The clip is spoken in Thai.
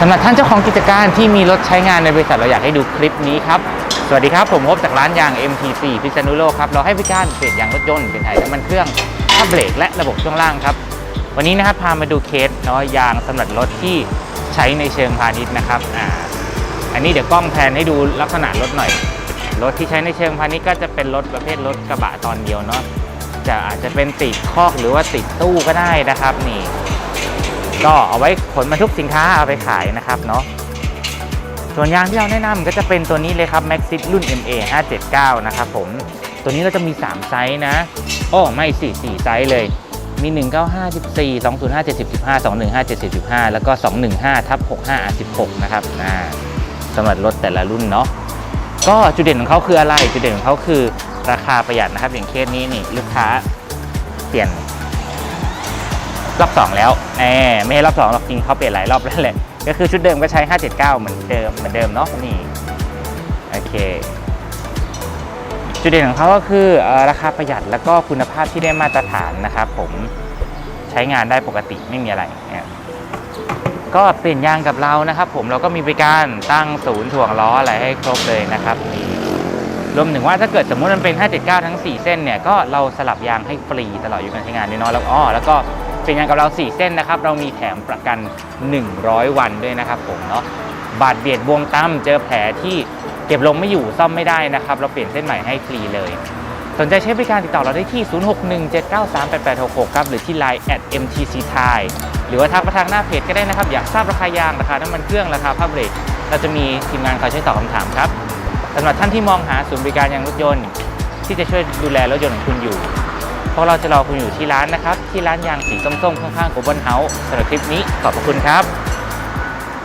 สำหรับท่านเจ้าของกิจการที่มีรถใช้งานในบริษัทเราอยากให้ดูคลิปนี้ครับ สวัสดีครับ ผมพบจากร้านยาง MT4 พิษณุโลกครับ เราให้บริการเปลี่ยนยางรถยนต์เป็นถ่น้ำมันเครื่องผ้าเบรกและระบบช่วงล่างครับ วันนี้นะครับพามาดูเคสเนาะยางสำหรับรถที่ใช้ในเชิงพาณิชย์นะครับอ่าอันนี้เดี๋ยวกล้องแพนให้ดูลักษณะรถหน่อย รถที่ใช้ในเชิงพาณิชย์ก็จะเป็นรถประเภทรถกระบะตอนเดียวเนาะจะอาจจะเป็นติดคอกหรือว่าติดตู้ก็ได้นะครับนี่ ก็เอาไว้ขนบรรทุกสินค้าเอาไปขายนะครับเนาะส่วนยางที่เราแนะนำก็จะเป็นตัวนี้เลยครับ Maxit รุ่น MA 579นะครับผมตัวนี้เราจะมี 3 ไซส์นะโอ้ไม่สี่สี่ไซส์เลย มี 195 14 205 70 15 215 70 15แล้วก็ 215ทับ65 16นะครับอ่าสำหรับรถแต่ละรุ่นเนาะก็จุดเด่นของเขาคืออะไร จุดเด่นของเขาคือราคาประหยัดนะครับ อย่างเคสนี้นี่ลูกค้าเปลี่ยน รอบ 2 แล้วแหมไม่ใช่รอบ2หรอกจริงเขาเปลี่ยนหลายรอบแล้วแหละก็คือชุดเดิมก็ใช้ 579 เหมือนเดิมเหมือนเดิมเนาะนี่โอเคจุดเด่นของเขาก็คืออราคาประหยัดแล้วก็คุณภาพที่ได้มาตรฐานนะครับผมใช้งานได้ปกติไม่มีอะไรเนี่ยก็เปลี่ยนยางกับเรานะครับผมเราก็มีบริการตั้งศูนย์ถ่วงล้ออะไรให้ครบเลยนะครับนี่รวมถึงว่าถ้าเกิดสมมุติมันเป็น 579 ทั้ง 4 เส้นเนี่ยก็เราสลับยางให้ฟรีตลอดอยู่การใช้งานด้วยเนาะแล้วอ้อแล้วก็ เปลี่ยนยางกับเรา 4 เส้นนะครับ เรามีแถมประกัน 100 วันด้วยนะครับผมเนาะบาดเบียดบวงตั้มเจอแผลที่เก็บลงไม่อยู่ซ่อมไม่ได้นะครับ เราเปลี่ยนเส้นใหม่ให้ฟรีเลย สนใจใช้บริการติดต่อเราได้ที่ 0617938866 ครับ หรือที่ Line at mtc thai หรือว่าทักมาทางหน้าเพจก็ได้นะครับ อยากทราบราคายาง ราคาน้ำมันเครื่อง ราคาผ้าเบรก เราจะมีทีมงานคอยช่วยตอบคำถามครับสำหรับท่านที่มองหาศูนย์บริการยางรถยนต์ ที่จะช่วยดูแลรถยนต์ของคุณอยู่ วกเราจะรอคุณอยู่ที่ร้านนะครับ ที่ร้านยางสีส้มๆ ข้างๆโกลบอลเฮาส์สำหรับคลิปนี้ขอบพระคุณครับ